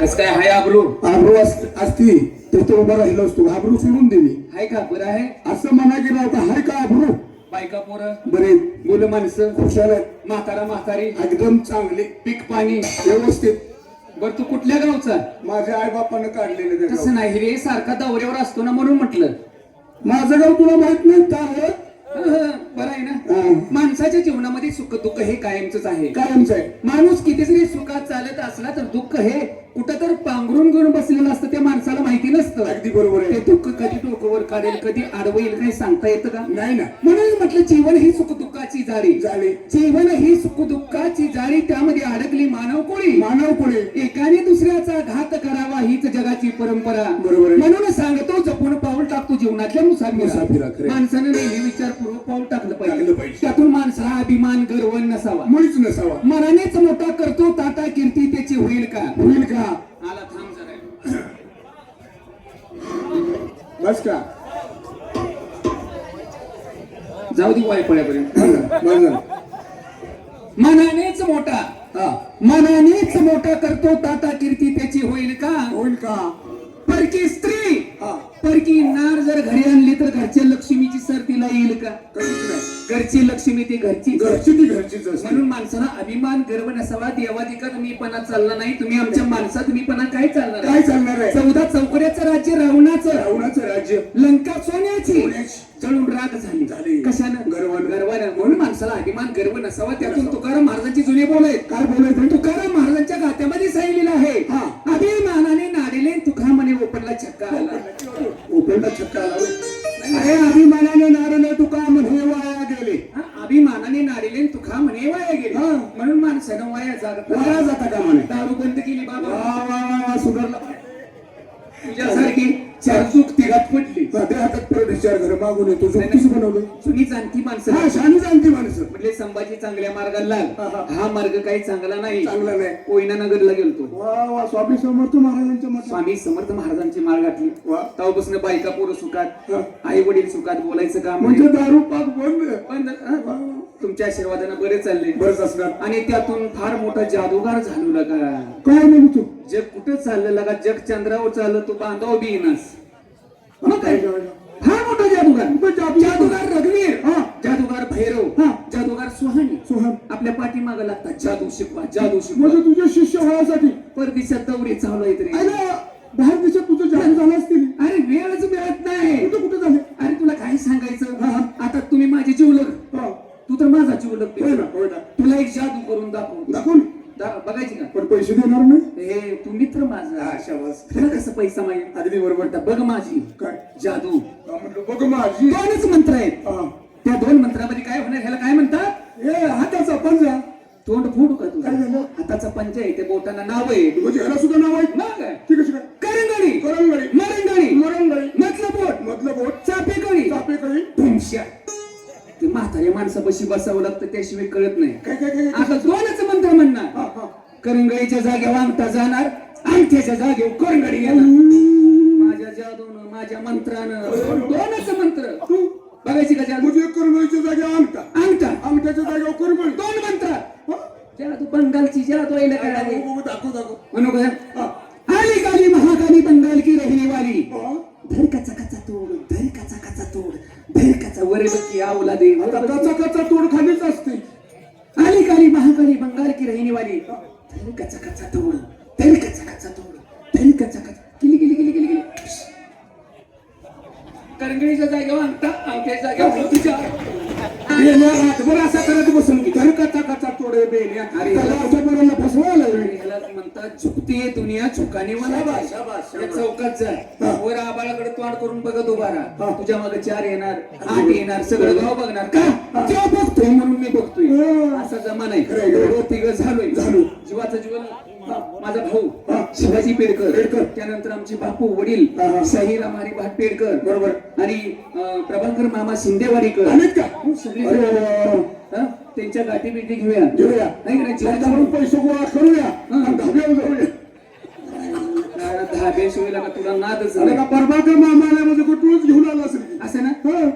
कस काय हाय आबरू आबरू अस- असती तर तो उभा राहिलो असतो. आबरू सोडून देवी हाय का? बरं आहे. असं म्हणा गेलं होता हाय का आबरू बायका पोरं? बरे. मुलं माणसं. खुशाल आहे. म्हातारा म्हातारी. एकदम चांगले. पीक पाणी. व्यवस्थित. बर तू कुठल्या गावचा? माझ्या आई बापानं काढलेले. तसं नाही रे सारखा दौऱ्यावर असतो ना म्हणून म्हटलं. माझं गाव तुला माहीत नाही का हो? बरं आहे ना. माणसाच्या जीवनामध्ये सुख दुःख हे कायमच आहे. कायमच आहे. माणूस किती जरी सुखात चालत असला तर दुःख हे कुठं तर पांघरून घेऊन बसलेलं असतं त्या माणसाला माहिती नसतं. अगदी बरोबर ते आहे दुःख कधी डोकंवर काढेल कधी आडवं येईल काही सांगता येतं का? नाही ना. म्हणून म्हटलं जीवन ही सुख दुःखाची जाळी. झाले जीवन ही सुख दुःखाची जाळी त्यामध्ये अडकली मानव कोळी. मानव पुढे एकाने दुसऱ्याचा घात करावा हीच जगाची परंपरा. बरोबर. म्हणून सांगतो जपून पाऊल टाकतो जीवनातल्या मुसाफिरा. माणसानं नेहमी विचारपूर्वक पाऊल टाकलं पाहिजे. त्यातून माणसाला अभिमान गर्व नसावा. मुळीच नसावा. मनानेच मोठा करतो ताटा कीर्ती त्याची होईल का? होईल का? आला थांब जरा. बस का? जाऊ दे झालं. मनानेच मोठा. मनानेच मोठा करतो ताटा कीर्ती त्याची होईल का? होईल का? परकी स्त्री! परकी नार जर घरी आणली तर घरच्या लक्ष्मीची सर तिला येईल का? घरची लक्ष्मी ती घरची घरची ती घरचीच म्हणून माणसाला अभिमान गर्व नसावा देवाधिका तुम्हीपणा चालला नाही. तुम्ही आमच्या माणसा तुम्हीपणा काय चालणार काय चालणार नसावा त्यातून तुकाराम महाराजांची जुने बोल आहेत. काय बोलायचं तुकाराम महाराजांच्या गात्यामध्ये सांगितलेलं आहे. अभिमानाने नाडिले तुका म्हणे ओपनला छक्का आला. ओपेंडा छक्का लावला अरे अभिमानाने नारळ तुका म्हणे वाया गेले. अभिमानाने नाडिले तुका म्हणे वाया गेले. म्हणून माणसानं वाया जात वाया जाता का म्हणे दारू बंद केली बाबा. सुधारला. तुझ्यासारखी चार चूक तिघात पडली. हातात परत विचार घर मागून येतो कसं बनवलं. जाणती माणसं हा शानी जाणती माणसं. म्हटले संभाजी चांगल्या मार्गाला. लाग हा मार्ग काही चांगला नाही. चांगला नाही. कोयना नगरला गेलतो. वा वा स्वामी समर्थ महाराजांच्या मठ स्वामी समर्थ महाराजांची माळ घातली वा. तेव्हापासून बायका पोरं सुखात. आई वडील सुखात बोलायचं काम म्हणजे दारू पाक बंद. वा. तुमच्या आशीर्वादानं बरे चालले. बरंच असणार. आणि त्यातून फार मोठा जादूगार झालो लगा काय म्हणू तू? जग कुठं चाललं लगा? जग चंद्रावर चाललं तू बांधव बी मग काय? फार मोठा जादूगार. जादूगार. रघुवीर. हा. जादूगार भैरव. हा. जादूगार सुहाणी सुहान. आपल्या पाठीमाग लागतात जादू शिकवा जादू शिकवा. म्हणजे तुझ्या शिष्य व्हायसाठी. परदेशात दौरे चालू आहेत रे. अरे बाहेर देशात तुझं जाहीर झालं असतील. अरे वेळच मिळत नाही. कुठं कुठं झाले? अरे तुला काय सांगायचं. आता तुम्ही माझे जीवलग. तर माझा जीवलग होय ना होय ना. तुला एक जादू करून दाखव. दाखवून दा- बघायची का? पण पैसे देणार नाही? हे तू मित्र माझा. शाबास. तुला कसं पैसा माहिती? अगदी बरोबर. आता बघ माझी. काय? जादू. हा, म्हटलं बघ माझी. दोनच मंत्र आहेत. हा. त्या दोन मंत्रामध्ये काय होणार ह्याला काय म्हणतात? ए हाताचा पंजा. तोंड फोडू का तुझं झालं? हाताचा पंच आहे ते बोटांना नाव आहे. म्हणजे ह्याला सुद्धा नाव आहे? ना काय? ती कशी काय? करंगडी करंगळी. मरंगडी मरंगळी. मधलं बोट. मधलं बोट. चापेकडी चापेकळी. धुमश्या म्हातारे माणसापाशी बसावं लागतं त्याशिवाय कळत नाही. काय काय काय काय? आता दोनच मंत्र म्हणणार. हा, हा. करंगळीच्या जागेवर अंगठा जाणार अंगठ्याच्या जागेवर करंगडी येणार. माझ्या जादून माझ्या मंत्रानं दोनच मंत्र. तू? बघायची का जादू? म्हणजे करंगळीच्या जागी अंगठा अंगठा. अंगठ्याच्या जागेवर करंगळी दोन मंत्र. हा? जादू बंगालची जादू आहे काय आहे बघू, बघू, दाखव दाखव. म्हणू का? कचा वरे दे आता कचा कचा तोड खालीच असते. काली काली महाकाली बंगाल की रहने वाली कचा कचा तोड. तरी कचा कचा तोड. तरी कचा कचा. किली किली किली किली किली. करंगळीच्या जागेवर अंगठा अंगठ्याच्या जागेवर. तुझ्या रातभर असा करत बसून की घर कचा कचा तोडे बेल्या अरे. पोरांना फसवायला म्हणतात झुकते दुनिया झुकाने मला चौकात जा हा. वर आबाळाकडे तोंड करून बघत उभा हा. राहा तुझ्या मागे चार येणार आठ येणार सगळं गाव बघणार का बघतोय म्हणून मी बघतोय हा. असा जमा नाही तिघं झालोय झालो. जीवाचा जीवन हा, माझा भाऊ हा. शिवाजी पेडकर. पेडकर. त्यानंतर आमचे बापू वडील हरी भाट पेडकर. बरोबर. आणि प्रभाकर मामा शिंदेवाडीकर. आहेत का? हो, सगळे. हा? त्यांच्या गाठी बिठी घेऊया. घेऊया. नाही नाही त्यांच्याकडून पैसे गोळा करूया. आणि धाब्यावर जाऊया. धाब्याशिवाय का तुला नादच अरे नाही. का का मामाला म्हणजे कुठूनच घेऊन आला असेल. असं ना? हा.